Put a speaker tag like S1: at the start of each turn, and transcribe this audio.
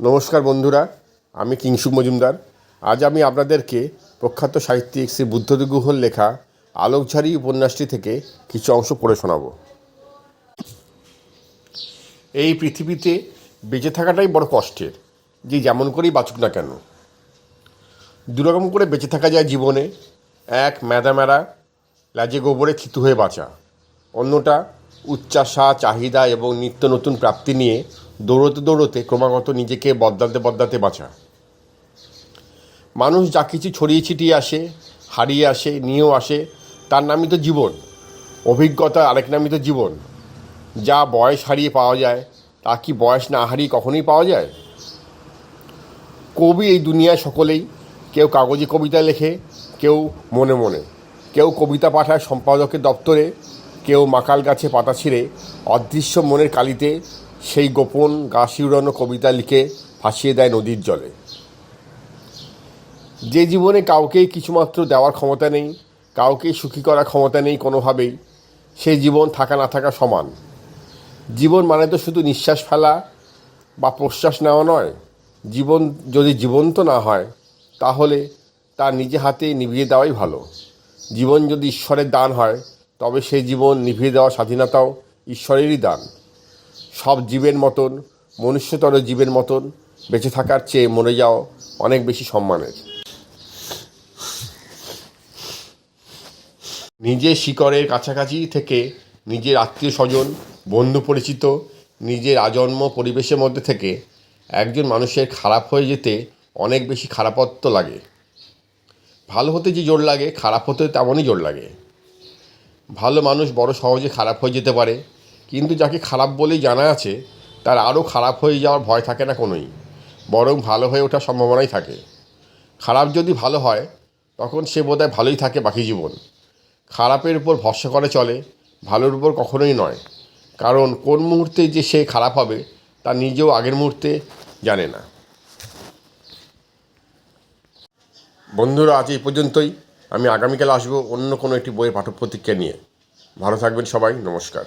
S1: নমস্কার বন্ধুরা, আমি কিংসুক মজুমদার। আজ আমি আপনাদেরকে প্রখ্যাত সাহিত্যিক শ্রী বুদ্ধদেব গুহর লেখা আলোকঝাড়ি উপন্যাসটি থেকে কিছু অংশ পড়ে শোনাব। এই পৃথিবীতে বেঁচে থাকাটাই বড় কষ্টের, যে যেমন করেই বাঁচুক না কেন। দুরকম করে বেঁচে থাকা যায় জীবনে, এক ম্যাদা ম্যাড়া লাজে গোবরে থিতু হয়ে বাঁচা। অন্যটা উচ্চাসা চাহিদা এবং নিত্য নতুন প্রাপ্তি নিয়ে দৌড়তে দৌড়তে ক্রমাগত নিজেকে বদলাতে বদলাতে বাঁচা। মানুষ যা কিছু ছড়িয়ে ছিটিয়ে আসে, হারিয়ে আসে, নিয়েও আসে, তার নামই তো জীবন। অভিজ্ঞতা আরেক নামই তো জীবন। যা বয়স হারিয়ে পাওয়া যায়, তা কি বয়স না হারিয়ে কখনোই পাওয়া যায়? কবি এই দুনিয়ায় সকলেই, কেউ কাগজে কবিতা লেখে, কেউ মনে মনে। কেউ কবিতা পাঠায় সম্পাদকের দপ্তরে, কেউ মাকাল গাছে পাতা ছিঁড়ে, অদৃশ্য মনের কালিতে সেই গোপন গা শিউড়ানো কবিতা লিখে ভাসিয়ে দেয় নদীর জলে। যে জীবনে কাউকেই কিছুমাত্র দেওয়ার ক্ষমতা নেই কাউকে সুখী করার ক্ষমতা নেই কোনোভাবেই সেই জীবন থাকা না থাকা সমান। জীবন মানে তো শুধু নিঃশ্বাস ফেলা বা প্রশ্বাস নেওয়া নয়, জীবন যদি জীবন্ত না হয়, তাহলে তার নিজে হাতে নিভিয়ে দেওয়াই ভালো। জীবন যদি ঈশ্বরের দান হয়, তবে সেই জীবন নিভিয়ে দেওয়ার স্বাধীনতাও ঈশ্বরেরই দান। সব জীবের মতন, মনুষ্যতর জীবের মতন বেঁচে থাকার চেয়ে মরে যাওয়া অনেক বেশি সম্মানের। নিজের শিকড়ের কাছাকাছি থেকে নিজের আত্মীয় স্বজন, বন্ধু পরিচিত, নিজের আজন্ম পরিবেশের মধ্যে থেকে একজন মানুষের খারাপ হয়ে যেতে অনেক বেশি খারাপত্ব লাগে। ভালো হতে যে জোর লাগে, খারাপ হতে তেমনই জোর লাগে। ভালো মানুষ বড় সহজে খারাপ হয়ে যেতে পারে কিন্তু যাকে খারাপ বলেই জানা আছে, তার আরও খারাপ হয়ে যাওয়ার ভয় থাকে না কোনোই, বরং ভালো হয়ে ওঠার সম্ভাবনাই থাকে। খারাপ যদি ভালো হয়, তখন সে বোধহয় ভালোই থাকে বাকি জীবন। খারাপের উপর ভরসা করে চলে, ভালোর উপর কখনোই নয়। কারণ কোন মুহূর্তে যে সে খারাপ হবে, তা নিজেও আগের মুহূর্তে জানে না। বন্ধুরা, আজ এই পর্যন্তই। আমি আগামীকাল আসব অন্য কোনো একটি বইয়ের পাঠ্য প্রতিক্রিয়া নিয়ে। ভালো থাকবেন সবাই, নমস্কার।